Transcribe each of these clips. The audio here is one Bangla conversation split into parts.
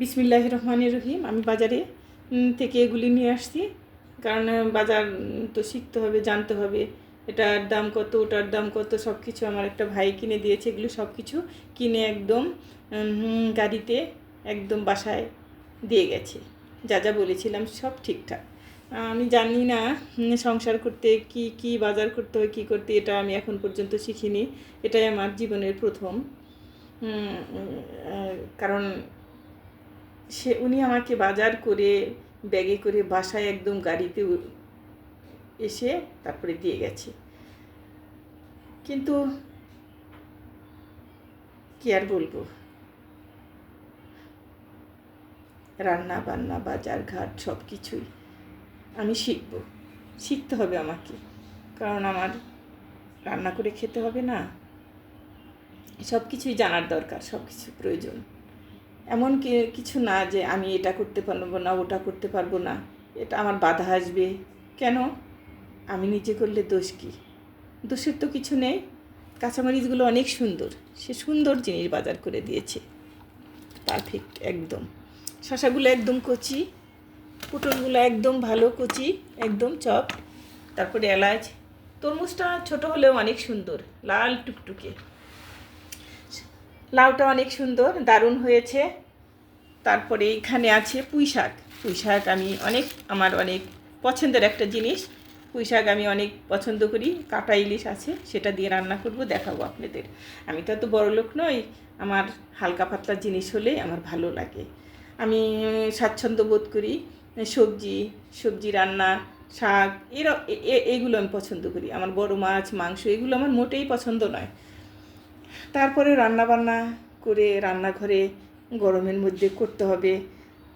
বিসমিল্লাহ রহমানের রহিম, আমি বাজারে থেকে এগুলি নিয়ে আসছি। কারণ বাজার তো শিখতে হবে, জানতে হবে। এটার দাম কত, ওটার দাম কত সব কিছু আমার একটা ভাই কিনে দিয়েছে, এগুলো সব কিছু কিনে একদম গাড়িতে, একদম বাসায় দিয়ে গেছে। যা যা বলেছিলাম সব ঠিকঠাক। আমি জানি না সংসার করতে কি কি বাজার করতে হয়, কী করতে, এটা আমি এখন পর্যন্ত শিখিনি। এটাই আমার জীবনের প্রথম কারণ সে উনি আমাকে বাজার করে, ব্যাগে করে বাসায় একদম গাড়িতে এসে তারপরে দিয়ে গেছে। কিন্তু কি আর বলব? রান্না বান্না বাজার ঘাট সব কিছুই আমি শিখব। শিখতে হবে আমাকে। কারণ আমার রান্না করে খেতে হবে না। সব কিছুই জানার দরকার সব কিছু প্রয়োজন। এমন কি- কিছু না যে আমি এটা করতে পারব না, ওটা করতে পারব না। এটা আমার বাধা আসবে। কেন? আমি নিজে করলে দোষ কি? দোষের তো কিছু নেই। কাঁচামরিচগুলো অনেক সুন্দর। সে সুন্দর জিনিস বাজার করে দিয়েছে। পারফেক্ট একদম। শশাগুলো একদম কচি। পটলগুলো একদম ভালো কচি, একদম চপ। তারপরে এলাচ। তরমুজটা ছোট হলেও অনেক সুন্দর। লাল টুকটুকে। লাউটা অনেক সুন্দর, দারুণ হয়েছে। তারপরে এখানে আছে পুঁই শাক। পুঁই শাক আমি অনেক, আমার অনেক পছন্দের একটা জিনিস। পুঁই শাক আমি অনেক পছন্দ করি, কাটা ইলিশ আছে, সেটা দিয়ে রান্না করব, দেখাবো আপনাদের। আমি তো এত বড় লোক নই, আমার হালকা পাতলা জিনিস হলেই আমার ভালো লাগে। আমি স্বাচ্ছন্দ্য বোধ করি, সবজি সবজি রান্না, শাক, এর এগুলো আমি পছন্দ করি। আমার বড় মাছ, মাংস, এগুলো আমার মোটেই পছন্দ নয়। তারপরে রান্না বান্না করে রান্নাঘরে গরমের মধ্যে করতে হবে।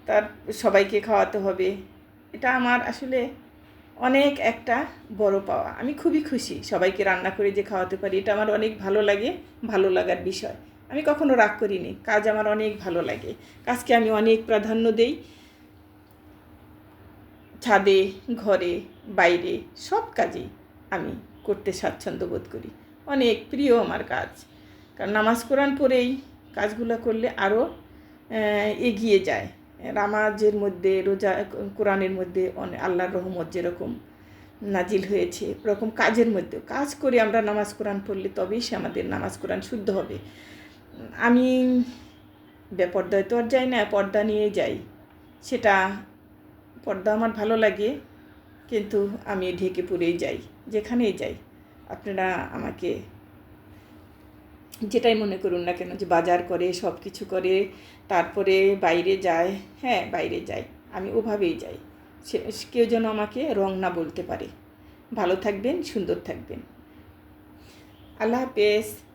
তার সবাইকে খাওয়াতে হবে। এটা আমার আসলে অনেক একটা বড় পাওয়া। আমি খুবই খুশি সবাইকে রান্না করে যে খাওয়াতে পারি। এটা আমার অনেক ভালো লাগে, ভালো লাগার বিষয়। আমি কখনো রাগ করিনি। কাজ আমার অনেক ভালো লাগে। কাজকে আমি অনেক প্রাধান্য দেই। ছাদে, ঘরে, বাইরে সব কাজেই আমি করতে স্বাচ্ছন্দ্য বোধ করি। অনেক প্রিয় আমার কাজ। কারণ নামাজ কোরআন পড়েই কাজগুলো করলে আরও এগিয়ে যায়। নামাজের মধ্যে, রোজা, কোরআনের মধ্যে আল্লাহর রহমত যেরকম নাজিল হয়েছে, ওরকম কাজের মধ্যেও। কাজ করে আমরা নামাজ কোরআন পড়লে তবেই সে আমাদের নামাজ কোরআন শুদ্ধ হবে। আমি বেপর্দায় তো আর যাই না, পর্দা নিয়ে যাই। সেটা পর্দা আমার ভালো লাগে, কিন্তু আমি ঢেকে পড়েই যাই, যেখানেই যাই। আপনারা আমাকে যেটাই মনে করুন না কেন যে বাজার করে সব কিছু করে, তারপরে বাইরে যায় হ্যাঁ বাইরে যায়, আমি ওভাবেই যাই। সে, কেউ যেন আমাকে রং না বলতে পারে। ভালো থাকবেন, সুন্দর থাকবেন। আল্লাহ হাফেজ।